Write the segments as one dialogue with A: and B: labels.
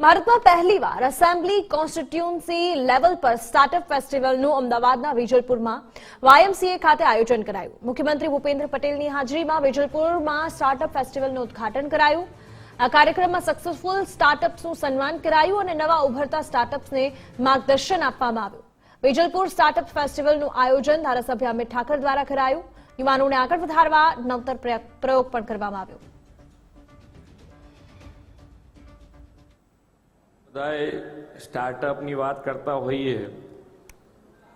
A: ભારતમાં પહેલીવાર assembly constituency level પર સ્ટાર્ટઅપ ફેસ્ટિવલનું અમદાવાદના વિજલપુરમાં વાયએમસીએ ખાતે આયોજન કરાયું. મુખ્યમંત્રી ભૂપેન્દ્ર પટેલની હાજરીમાં વિજલપુરમાં સ્ટાર્ટઅપ ફેસ્ટિવલનું ઉદ્ઘાટન કરાયું. આ કાર્યક્રમમાં સક્સેસફુલ સ્ટાર્ટઅપ્સનું સન્માન કરાયું અને નવા ઉભરતા સ્ટાર્ટઅપ્સને માર્ગદર્શન આપવામાં આવ્યું. વિજલપુર સ્ટાર્ટઅપ ફેસ્ટિવલનું આયોજન ધારાસભ્ય અમિત ઠાકર દ્વારા કરાયું. યુવાનોને આગળ વધારવા નવતર પ્રય- પ્રયોગ પણ કરવામાં આવ્યો.
B: બધાએ સ્ટાર્ટઅપની વાત કરતા હોઈએ.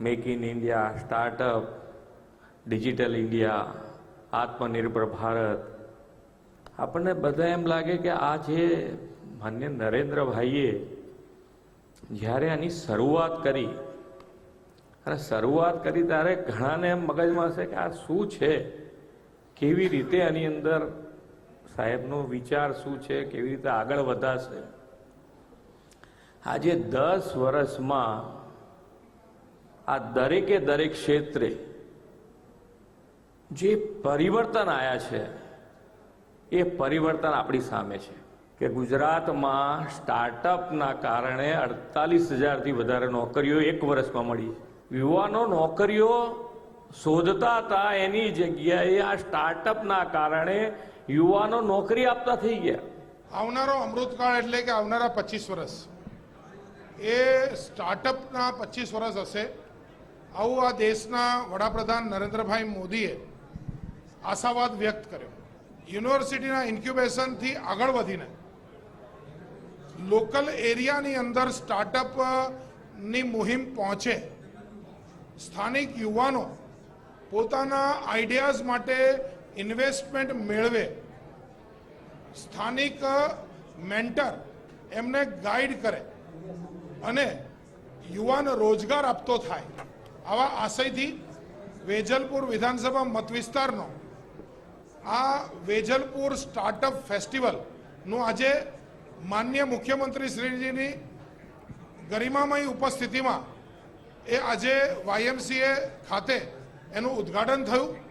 B: Make in India startup digital India આત્મનિર્ભર ભારત. આપણને બધા એમ લાગે કે આ જે માન્ય નરેન્દ્રભાઈએ જ્યારે આની શરૂઆત કરી અને શરૂઆત કરી ત્યારે ઘણાને એમ મગજમાં હશે કે આ શું છે? કેવી રીતે આની અંદર સાહેબનો વિચાર શું છે? કેવી રીતે આગળ વધાશે? આજે દસ વર્ષમાં આ દરેકે દરેક ક્ષેત્રે જે પરિવર્તન આવ્યા છે, એ પરિવર્તન આપણી સામે છે. કે ગુજરાતમાં સ્ટાર્ટઅપના કારણે અડતાલીસ હજારથી વધારે નોકરીઓ એક વર્ષમાં મળી. યુવાનો નોકરીઓ શોધતા હતા એની જગ્યાએ આ સ્ટાર્ટઅપના કારણે યુવાનો નોકરી આપતા થઈ ગયા.
C: આવનારો અમૃતકાળ એટલે કે આવનારા પચીસ વર્ષ. એ સ્ટાર્ટઅપના પચીસ વર્ષ હશે. આવું આ દેશના વડાપ્રધાન નરેન્દ્રભાઈ મોદીએ આશાવાદ વ્યક્ત કર્યો. યુનિવર્સિટીના ઇન્ક્યુબેશનથી આગળ વધીને લોકલ એરિયાની અંદર સ્ટાર્ટઅપની મુહિમ પહોંચે. સ્થાનિક યુવાનો પોતાના આઈડિયાઝ માટે ઇન્વેસ્ટમેન્ટ મેળવે. સ્થાનિક મેન્ટર એમને ગાઈડ કરે. અને યુવાન રોજગાર આપતો થાય. આવા આશયથી વેજલપુર વિધાનસભા મત વિસ્તારનો આ વેજલપુર સ્ટાર્ટઅપ ફેસ્ટિવલનું આજે માન્ય મુખ્યમંત્રી શ્રીજીની ગરિમામય ઉપસ્થિતિમાં એ આજે વાયએમસીએ ખાતે એનું ઉદ્ઘાટન થયું.